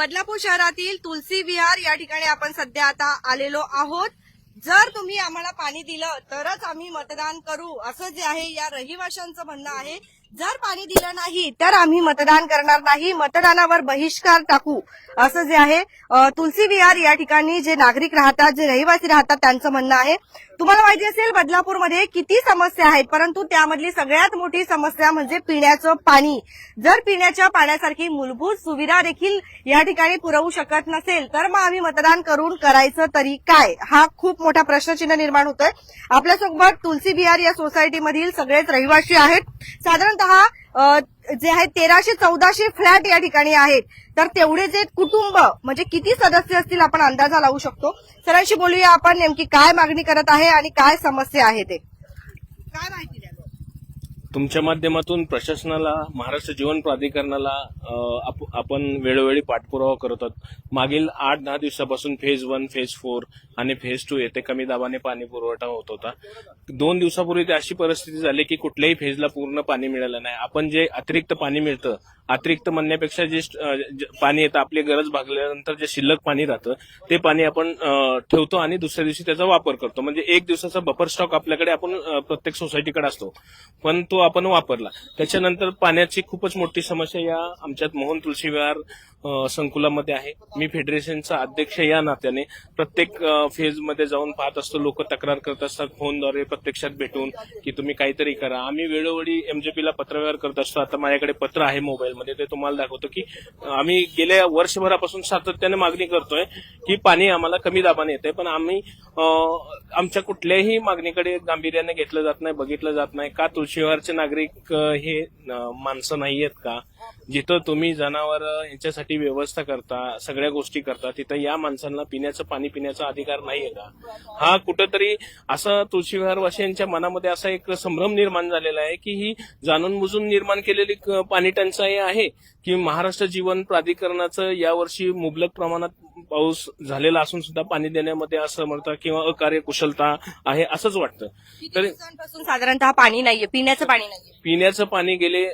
बदलापूर शहरातील तुलसी विहार या ठिकाणी आपण सध्या आता आलेलो आहोत. जर तुम्ही आम्हाला पाणी दिलं तरच आम्ही मतदान करू. असं जे आहे या रहिवाशांचं म्हणणं आहे. जर पाणी दिलं नाही तर आम्ही मतदान करणार नाही. मतदानावर बहिष्कार टाकू. असं जे आहे तुलसी विहार या ठिकाणी जे नागरिक राहतात जे रहिवासी राहतात त्यांचं म्हणणं आहे. तुम्हाला माहिती असेल बदलापूरमध्ये किती समस्या आहेत परंतु त्यामधली सगळ्यात मोठी समस्या म्हणजे पिण्याचं पाणी. जर पिण्याच्या पाण्यासारखी मूलभूत सुविधा देखील या ठिकाणी पुरवू शकत नसेल तर मग आम्ही मतदान करून करायचं तरी काय? हा खूप मोठा प्रश्नचिन्ह निर्माण होतोय. आपल्यासोबत तुलसी बिहार या सोसायटीमधील सगळेच रहिवासी आहेत. साधारणतः जे आहे तेराशे चौदाशे फ्लॅट या ठिकाणी आहेत. तर तेवढे जे कुटुंब म्हणजे किती सदस्य असतील आपण अंदाजा लावू शकतो. सरांशी बोलूया आपण नेमकी काय मागणी करत आहे आणि काय समस्या आहे ते. काय माहिती तुमच्या माध्यमातून प्रशासनाला महाराष्ट्र जीवन प्राधिकरणाला आपण वेळोवेळी पाठपुरावा करत आहोत. मागील आठ दहा दिवसापासून फेज वन फेज फोर आणि फेज टू येथे कमी दाबाने पाणी पुरवठा होत होता. दोन दिवसापूर्वी ती अशी परिस्थिती झाली की कुठल्याही फेजला पूर्ण पाणी मिळालं नाही. आपण जे अतिरिक्त पाणी मिळतं अतिरिक्त म्हणण्यापेक्षा जे पाणी येतं आपली गरज भागल्यानंतर जे शिल्लक पाणी राहतं ते पाणी आपण ठेवतो आणि दुसऱ्या दिवशी त्याचा वापर करतो. म्हणजे एक दिवसाचा बफर स्टॉक आपल्याकडे आपण प्रत्येक सोसायटीकडे असतो. पण तो आपण वापरला. त्याच्यानंतर पाण्याची खूपच मोठी समस्या या आमच्यात मोहन तुळशी विहार संकुलामध्ये आहे. मी फेडरेशनचा अध्यक्ष या नात्याने प्रत्येक फेजमध्ये जाऊन पाहत असतो. लोक तक्रार करत असतात फोनद्वारे प्रत्यक्षात भेटून की तुम्ही काहीतरी करा. आम्ही वेळोवेळी एमजेपीला पत्रव्यवहार करत असतो. आता माझ्याकडे पत्र आहे मोबाईलमध्ये. ते तुम्हाला दाखवतो की आम्ही गेल्या वर्षभरापासून सातत्याने मागणी करतोय की पाणी आम्हाला कमी दाबाने येते पण आम्ही आमच्या कुठल्याही मागणीकडे गांभीर्याने घेतलं जात नाही बघितलं जात नाही. का तुळशीवरचे नागरिक हे माणसं नाही आहेत का? जिथं तुम्ही जनावर यांच्यासाठी व्यवस्था करता सगळ्या गोष्टी करता तिथं या माणसांना पिण्याचं पाणी पिण्याचा अधिकार नाहीये का? हा कुठंतरी असा तुळशीविहार वासियांच्या मनामध्ये असा एक संभ्रम निर्माण झालेला आहे की ही जाणून बुजून निर्माण केलेली पाणी टंचाई आहे की महाराष्ट्र जीवन प्राधिकरणाचं यावर्षी मुबलक प्रमाणात पाऊस झालेला असून सुद्धा पाणी देण्यामध्ये असमर्थ किंवा अकार्यकुशलता आहे असंच वाटतं. तर साधारणतः पाणी नाहीये पिण्याचं पाणी नाहीये? पिण्याचं पाणी गेले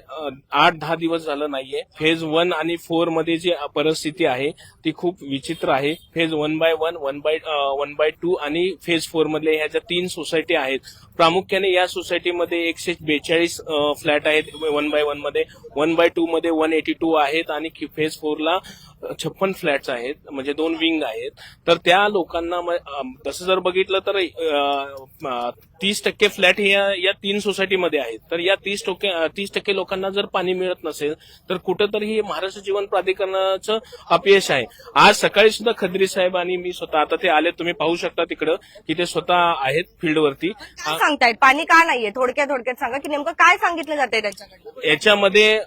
आठ दहा दिवस झालं नाहीये. फेज वन आणि फोरमध्ये जी परिस्थिती आहे ती खूप विचित्र आहे. Phase one by one one by one by two आणि फेज फोर मधले ह्या ज्या तीन सोसायटी आहेत प्रामुख्याने या सोसायटीमध्ये एकशे बेचाळीस फ्लॅट आहेत वन बाय वनमध्ये. वन बाय टू मध्ये वन एटी टू आहेत आणि फेज फोरला छप्पन फ्लॅट्स आहेत म्हणजे दोन विंग आहेत. तर त्या लोकांना तसं जर बघितलं तर तीस टक्के फ्लॅट हे या- या तीन सोसायटीमध्ये आहेत. तर या तीस टक्के तीस टक्के लोकांना जर पाणी मिळत नसेल तर कुठंतरी हे महाराष्ट्र जीवन प्राधिकरणाचं अपयश आहे. आज सकाळी सुद्धा खद्री साहेब आणि मी स्वतः आता ते आले तुम्ही पाहू शकता तिकडं की ते स्वतः आहेत फील्डवरती. सांगतायत? पाणी का नाहीये? थोडक्यात थोडक्यात सांगा की नेमकं काय सांगितलं जाते त्याच्याकडे याच्यामध्ये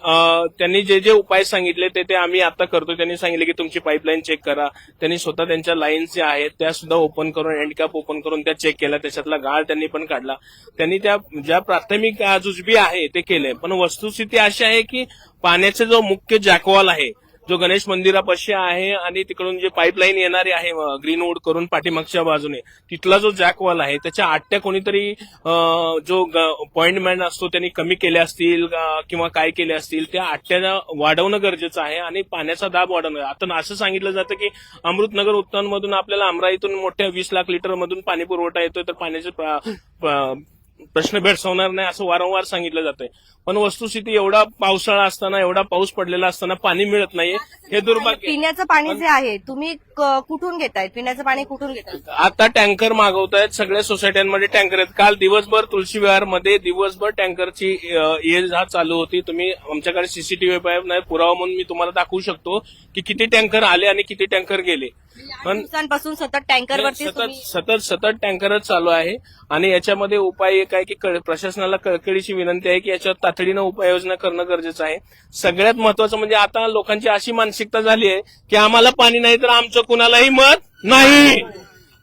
त्यांनी जे जे उपाय सांगितले ते ते आम्ही आता करतो. त्यांनी सांगितले की तुमची पाईपलाईन चेक करा. त्यांनी स्वतः त्यांच्या लाईन्स ज्या आहेत त्या सुद्धा ओपन करून हँडकॅप ओपन करून त्या चेक केल्या. त्याच्यातला गाळ त्यांनी पण काढला. त्यांनी त्या ज्या प्राथमिक जुजबी आहे ते केले पण वस्तुस्थिती अशी आहे की पाण्याचा जो मुख्य जॅकवॉल आहे जो गणेश मंदिरापाशी आहे आणि तिकडून जे पाईपलाईन येणारी आहे ग्रीनवूड करून पाठीमागच्या बाजूने तिथला जो जॅकवॉल आहे त्याच्या आट्या कोणीतरी जो पॉइंट मॅन असतो त्यांनी कमी केल्या असतील किंवा काय केले असतील त्या आट्या वाढवणं गरजेचं आहे आणि पाण्याचा दाब वाढवणं. आता असं सांगितलं जातं की अमृतनगर उत्तममधून आपल्याला अमराईतून मोठ्या वीस लाख लिटर मधून पाणी पुरवठा येतोय तर पाण्याचे प्रश्न भेडसावणार नाही असं वारंवार सांगितलं जातंय. पण वस्तुस्थिती एवढा पावसाळा असताना एवढा पाऊस पडलेला असताना पाणी मिळत नाहीये. हे दुर्भाग्य पिण्याचं पाणी जे आहे तुम्ही क- कुठून घेतायत? पिण्याचं पाणी कुठून घेतायत? आता टँकर मागवतायत सगळ्या सोसायट्यांमध्ये टँकर आहेत. काल दिवसभर तुळशी विहारमध्ये दिवसभर टँकरची ये जा चालू होती. तुम्ही आमच्याकडे सीसीटीव्ही नाही पुरावा म्हणून मी तुम्हाला दाखवू शकतो की किती टँकर आले आणि किती टँकर गेले. पण दिवसांपासून सतत सतत सतत सतत टँकरच चालू आहे. आणि याच्यामध्ये उपाय एक आहे की प्रशासनाला कळकळीची विनंती आहे की याच्यावर तातडीनं उपाययोजना करणं गरजेचं आहे. सगळ्यात महत्वाचं म्हणजे आता लोकांची अशी मानसिकता झाली आहे की आम्हाला पाणी नाही तर आमचं कुणालाही मत नाही.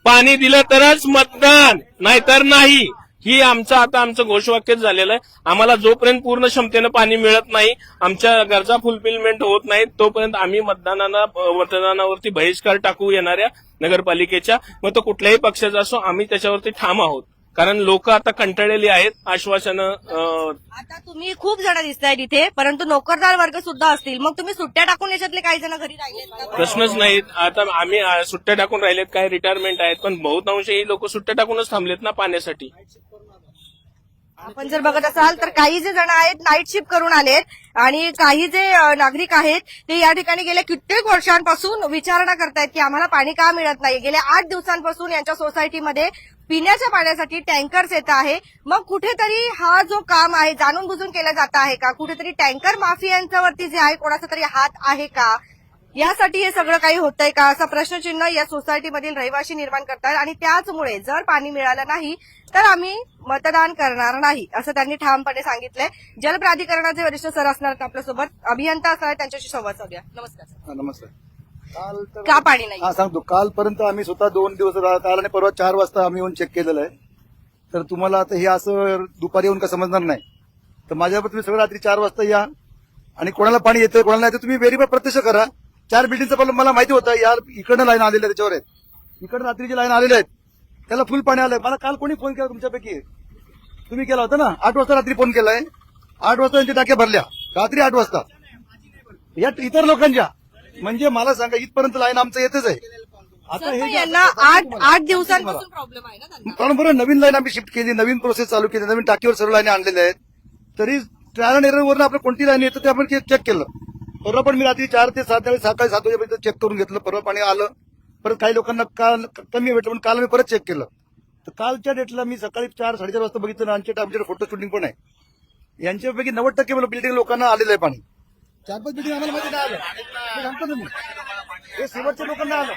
पाणी दिलं तरच मतदान नाहीतर नाही. ही आमचं आता आमचं घोषवाक्यच झालेलं आहे. आम्हाला जोपर्यंत पूर्ण क्षमतेनं पाणी मिळत नाही आमच्या गरजा फुलफिलमेंट होत नाहीत तोपर्यंत आम्ही मतदानाला मतदानावरती बहिष्कार टाकू येणाऱ्या नगरपालिकेच्या मग तो कुठल्याही पक्षाचा असो आम्ही त्याच्यावरती ठाम आहोत. कारण लोक आता कंटाळलेली आहेत आश्वासनं आता तुम्ही खूप जण दिसताय तिथे परंतु नोकरदार वर्ग सुद्धा असतील. मग तुम्ही सुट्ट्या टाकून याच्यातले काही जण घरी राहिलेत का? प्रश्नच नाहीत. आता आम्ही सुट्ट्या टाकून राहिलेत काय रिटायरमेंट आहेत पण बहुतांश ही लोक सुट्ट्या टाकूनच थांबलेत ना पाण्यासाठी. आपण जर बघत असाल तर काही जे जण आहेत नाईट शिफ्ट करून आलेत आणि काही जे नागरिक आहेत ते या ठिकाणी गेल्या कित्येक वर्षांपासून विचारणा करतायत की आम्हाला पाणी का मिळत नाही गेल्या आठ दिवसांपासून यांच्या सोसायटीमध्ये पिण्याच्या पाण्यासाठी टँकर्स येत आहे. मग कुठेतरी हा जो काम आहे जाणून बुजून केला जात आहे का? कुठेतरी टँकर माफियांच्यावरती जे आहे कोणाचा तरी हात आहे का? यासाठी हे सगळं काही होतंय का? असा प्रश्नचिन्ह या सोसायटीमधील रहिवासी निर्माण करतात आणि त्याचमुळे जर पाणी मिळालं नाही तर आम्ही मतदान करणार नाही असं त्यांनी ठामपणे सांगितलंय. जलप्राधिकरणाचे वरिष्ठ सर असणार आपल्यासोबत. अभियंता असणार त्यांच्याशी संवाद साधूया. नमस्कार. हा, नमस्कार. काल तर का पाणी नाही? हा सांगतो. कालपर्यंत आम्ही स्वतः दोन दिवस काल आणि परवा चार वाजता आम्ही येऊन चेक केलेलं आहे. तर तुम्हाला आता हे असं दुपारी येऊन का समजणार नाही? तर माझ्यावर तुम्ही सगळं रात्री चार वाजता या आणि कोणाला पाणी येतं कोणाला नाही तर तुम्ही व्हेरीफाय प्रत्यक्ष करा. चार बिल्डिंगचं पण मला माहिती होतं यार इकडनं लाईन आलेलं आहे त्याच्यावर आहेत. इकडनं रात्रीची लाईन आलेले आहेत. त्याला फुल पाणी आलंय. मला काल कोणी फोन केला तुमच्यापैकी? तुम्ही केला होता ना? आठ वाजता रात्री फोन केलाय. आठ वाजता त्यांच्या टाक्या भरल्या. रात्री आठ वाजता. या इतर लोकांच्या. म्हणजे मला सांगा इथपर्यंत लाईन आमचं येतच आहे. आता हे आठ आठ दिवसांपासून प्रॉब्लेम आहे ना कारण बरं नवीन लाईन आम्ही शिफ्ट केली नवीन प्रोसेस चालू केली नवीन टाकीवर सर्व लाईन आणलेल्या आहेत. तरी ट्रायल अँड एररवरून आपण कोणती लाईन येतं ते आपण चेक केलं. परवा पण मी रात्री चार ते सात वेळेस सकाळी सात वाजेपर्यंत चेक करून घेतलं. परवा पाणी आलं. परत काही लोकांना काल कमी भेटलं पण काल मी परत चेक केलं. तर कालच्या डेटला मी सकाळी चार साडेचार वाजता बघितलं आणि आमच्या आमच्याकडे फोटो शूटिंग पण आहे. यांच्यापैकी नव्वद टक्के मला बिल्डिंग लोकांना आलेलं आहे पाणी. चार पाच बिल्डिंग आम्हाला माहिती नाही आलं. हे सांगतो ना मी हे शेवटच्या लोकांना आलं.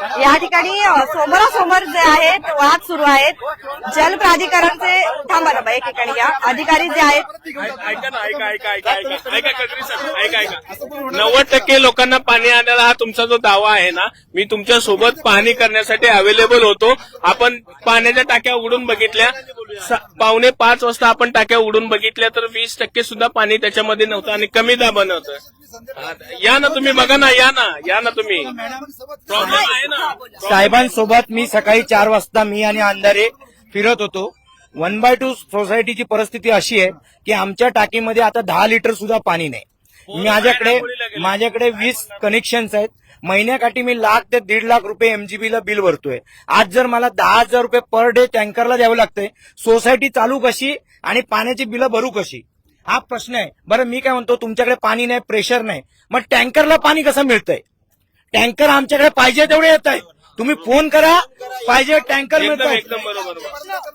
या ठिकाणी समोरासमोर जे आहेत वाद सुरू आहेत. जल प्राधिकरणचे थांबा ना बाई, एक ठिकाणी घ्या. अधिकारी जे आहेत. ऐका ना ऐका ऐका ऐका ऐका. ऐका खत्री सर ऐका ऐका. नव्वद टक्के लोकांना पाणी आणायला हा तुमचा जो दावा आहे ना मी तुमच्यासोबत पाहणी करण्यासाठी अवेलेबल होतो. आपण पाण्याच्या टाक्या उघडून बघितल्या. स- पावणे पाच वाजता आपण टाक्या उघडून बघितल्या तर वीस टक्के सुद्धा पाणी त्याच्यामध्ये नव्हतं आणि कमी दाबानं होतं. हा, या ना तुम्ही बघा ना या ना या ना तुम्ही. प्रॉब्लेम आहे साहेबांसोबत मी सकाळी चार वाजता मी आणि अंधारे फिरत होतो. वन बाय टू सोसायटीची परिस्थिती अशी आहे की आमच्या टाकीमध्ये आता दहा लिटर सुद्धा पाणी नाही. माझ्याकडे माझ्याकडे वीस कनेक्शन्स आहेत. महिन्याकाठी मी लाख ते दीड लाख रुपये एमजीबीला बिल भरतोय. आज जर मला दहा हजार रुपये पर डे टँकरला द्यावं लागतंय सोसायटी चालू कशी आणि पाण्याची बिलं भरू कशी? हा प्रश्न आहे. बरं मी काय म्हणतो तुमच्याकडे पाणी नाही प्रेशर नाही. मग टँकरला पाणी कसं मिळतंय? टँकर आमच्याकडे पाहिजे तेवढे येत आहे. तुम्ही फोन करा पाहिजे टँकर मिळत. एकदम एकदम बरोबर.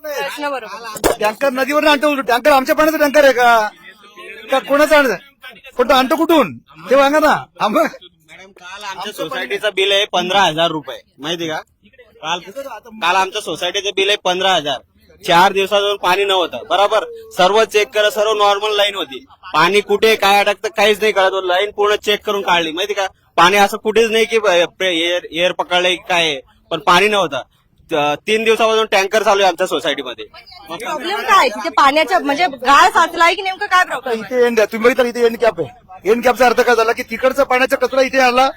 प्रश्न बरोबर. टँकर नदीवर आणतो टँकर आमच्या पाण्याचा टँकर आहे का? का कोणाचा आणतं? कुठं आणतो कुठून? ते सांगा ना. मॅडम काल आमच्या सोसायटीचं बिल आहे पंधरा हजार रुपये. माहिती का? काल काल आमच्या सोसायटीचं बिल आहे पंधरा हजार. चार दिवसापासून पाणी नव्हतं. बरोबर? सर्व चेक करा सर्व नॉर्मल लाईन होती. पाणी कुठे काय अडकतं काहीच नाही कळत. लाईन पूर्ण चेक करून काढली. माहिती का? पाणी असं कुठेच नाही की एअर एअर पकडलंय की काय. पण पाणी नव्हतं. तीन दिवसापासून टँकर चालू आहे आमच्या सोसायटीमध्ये. प्रॉब्लेम काय तिथे पाण्याच्या म्हणजे गाळ साचलाय की नेमकं काय प्रॉब्लेम इथे एंड तुम्ही बघितलं इथे एंड कॅप आहे? एंड कॅपचा अर्थ काय झाला की तिकडचा पाण्याचा कचरा इथे आला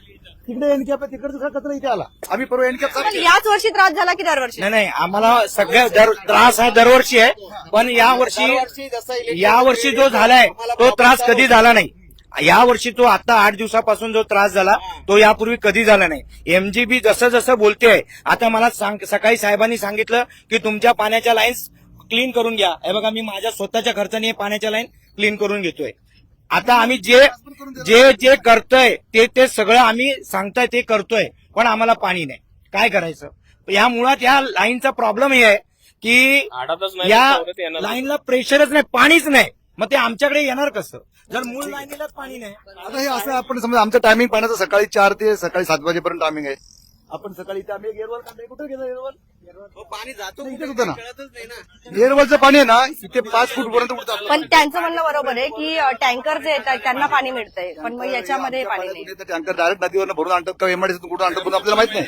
तिकडे एंड कॅप आहे तिकडचा कचरा इथे आला. आम्ही परवा एंड कॅप याच वर्षी त्रास झाला की दरवर्षी? नाही नाही आम्हाला सगळ्या त्रास हा दरवर्षी आहे पण या वर्षी या वर्षी जो झालाय तो त्रास कधी झाला नाही. या वर्षी तो आता आठ दिवसापासून जो त्रास झाला तो यापूर्वी कधी झाला नाही. एमजीबी जसं जसं बोलतेय आता मला सकाळी साहेबांनी सांगितलं की तुमच्या पाण्याच्या लाईन्स क्लीन करून घ्या. हे बघा मी माझ्या स्वतःच्या खर्चाने हे पाण्याच्या लाईन क्लीन करून घेतोय. आता आम्ही जे जे जे करतोय ते ते सगळं आम्ही सांगताय ते करतोय पण आम्हाला पाणी नाही. काय करायचं? या मुळात या लाईनचा प्रॉब्लेम हे आहे की या. लाईनला प्रेशरच नाही पाणीच नाही. मग ते आमच्याकडे येणार कसं? जर मूळ लाईनीलाच पाणी नाही. आता हे असं आपण समजा आमचं टायमिंग पाण्याचं सकाळी चार ते सकाळी सात वाजेपर्यंत टायमिंग आहे. आपण सकाळी इथे आम्ही एअरवॉल कुठे गेलं एअरवॉल पाणी जातो इथेच होतं ना. कळतच नाही ना. एअरवॉलचं पाणी आहे ना इथे पाच फूट पर्यंत उडतं आपलं. पण त्यांचं म्हणणं बरोबर आहे की टँकर जे येतात त्यांना पाणी मिळतंय. पण मग याच्यामध्ये पाणी नाही. टँकर डायरेक्ट नदीवर भरून आणतात का एमआयडीसी कुठून आणतात आपल्याला माहीत नाही.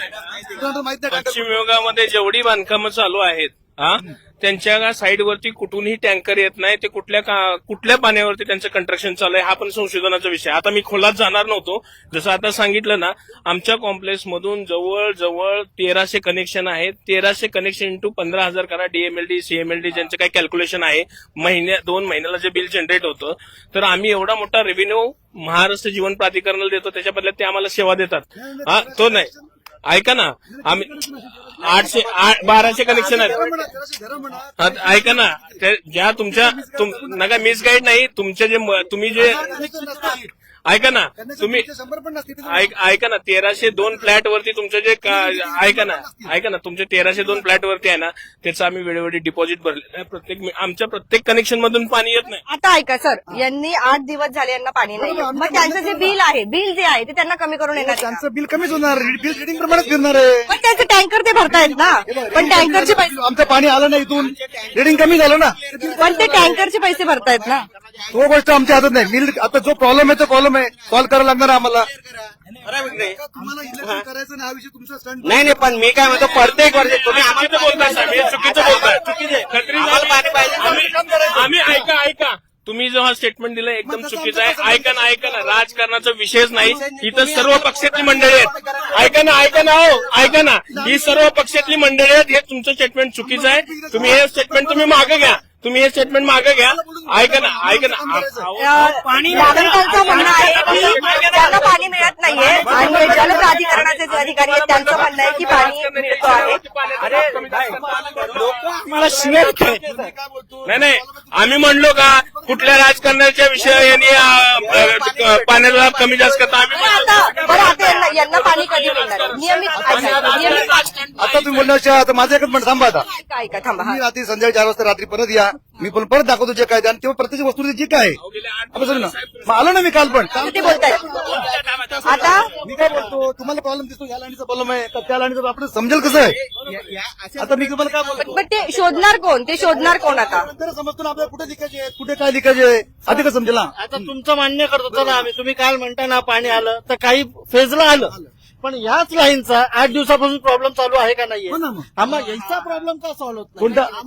आणतात माहीत नाही पश्चिम विभागामध्ये जेवढी बांधकामं चालू आहेत हा? त्यांच्या साईडवरती कुठूनही टँकर येत नाही ते कुठल्या कुठल्या पाण्यावरती त्यांचं कंट्रक्शन चालू आहे हा पण संशोधनाचा विषय आता मी खोलात जाणार नव्हतो. जसं आता सांगितलं ना आमच्या कॉम्प्लेक्स मधून जवळ जवळ तेराशे कनेक्शन आहेत. तेराशे कनेक्शन इंटू पंधरा हजार करा डीएमएलडी सीएमएलडी ज्यांचं काही कॅल्क्युलेशन आहे. महिन्या दोन महिन्याला जे बिल जनरेट होतं. तर आम्ही एवढा मोठा रेव्हेन्यू महाराष्ट्र जीवन प्राधिकरणाला देतो त्याच्या बदल्यात ते आम्हाला सेवा देतात. हा तो नाही. ऐका ना आम्ही आठशे आठ- बाराशे कनेक्शन आहेत. ऐका ना ज्या तुमच्या नका मिस गाईड नाही तुमचे जे तुम्ही जे ऐका ना तुम्ही शंभर पण नसते ऐक- ऐका ना तेराशे दोन फ्लॅट वरती तुमचं जे का- ऐका ना ऐका ना तुमचे तेराशे दोन फ्लॅट वरती आहे ना त्याचं आम्ही वेळोवेळी डिपॉझिट भरले. प्रत्येक आमच्या प्रत्येक कनेक्शन मधून पाणी येत नाही. आता ऐका सर यांनी आठ दिवस झाले यांना पाणी नाही. मग त्यांचं जे बिल आहे बिल जे आहे ते त्यांना कमी करून येणार आहे का? त्यांचं बिल कमीच होणार बिल रिडिंग प्रमाणेच फिरणार आहे. पण त्यांचे टँकर ते भरतायत ना. पण टँकरचे पैसे आमचं पाणी आलं नाही इथून. रिडिंग कमी झालं ना. पण ते टँकरचे पैसे भरतायत ना. तो गोष्ट आमच्या हातात नाही. मिल आता जो प्रॉब्लेम आहे तो प्रॉब्लेम आहे. सॉल्व्ह करायला लागणार आहे आम्हाला. बरोबर नाही तुम्हाला इलेक्शन करायचं नाही हा विषय तुमचा स्टंट नाही नाही, पण मी काय म्हणतो प्रत्येक वर्षी तुम्ही आम्हाला चुकीचं बोलताय साहेब. हे चुकीचं बोलताय. खत्री आम्हाला पाणी पाहिजे. आम्ही आम्ही ऐका ऐका. तुम्ही जो हा स्टेटमेंट दिलं एकदम चुकीचं आहे. ऐका ना ऐका ना. राजकारणाचा विषयच नाही. इथं सर्व पक्षातली मंडळी आहेत. ऐका ना ऐका ना हो. ऐका ना. ही सर्व पक्षातली मंडळी आहेत. हे तुमचं स्टेटमेंट चुकीचं आहे. तुम्ही हे स्टेटमेंट तुम्ही मागे घ्या. तुम्ही हे स्टेटमेंट मागे घ्या. ऐका ना ऐका ना. पाणी नागरिकांचं म्हणणं आहे की त्यांना पाणी मिळत नाहीये आणि जल प्राधिकरणाचे जे अधिकारी आहेत त्यांचं म्हणणं आहे की पाणी मिळतो आहे. मला शिव्या देताय. नाही नाही. आम्ही म्हणलो का कुठल्या राजकारणाच्या विषयाने अं, पाण्याला कमी जास्त करता आम्ही बरं आता यांना- पाणी कधी मिळणार? नियमित ऐका, नियमित आता तुम्ही बोलण्याच्या आता माझं एकच म्हणणं थांबा आता. ऐका ऐका थांबा हा. तुम्ही रात्री संध्याकाळी चार वाजता रात्री परत या. मी पण परत दाखवतो जे काय ते आणि तेव्हा प्रत्येक वस्तू जे काय आहे. आपण समजू ना. मग आलो ना मी काल पण. ते बोलतायत काय बोलतो? तुम्हाला प्रॉब्लेम दिसतो या लाईनीचा प्रॉब्लेम आहे. का त्या लाईनीचा आपण समजेल कसं आहे? आता मी तुम्हाला काय बोलतो? पण ते शोधणार कोण? ते शोधणार कोण आता? नंतर समजतो ना आपल्याला कुठे लिकायचे आहे कुठे काय लिकायचे आहे. आधी का समजेल ना? आता तुमचं मान्य करतो चला आम्ही. तुम्ही काल म्हणता ना पाणी आलं तर काही फेजला आलं. पण याच लाईनचा आठ दिवसापासून प्रॉब्लेम चालू आहे का नाहीये? हो ना मग. आम्हाला याचा प्रॉब्लेम का सॉल्व्ह होत नाही? कोणता?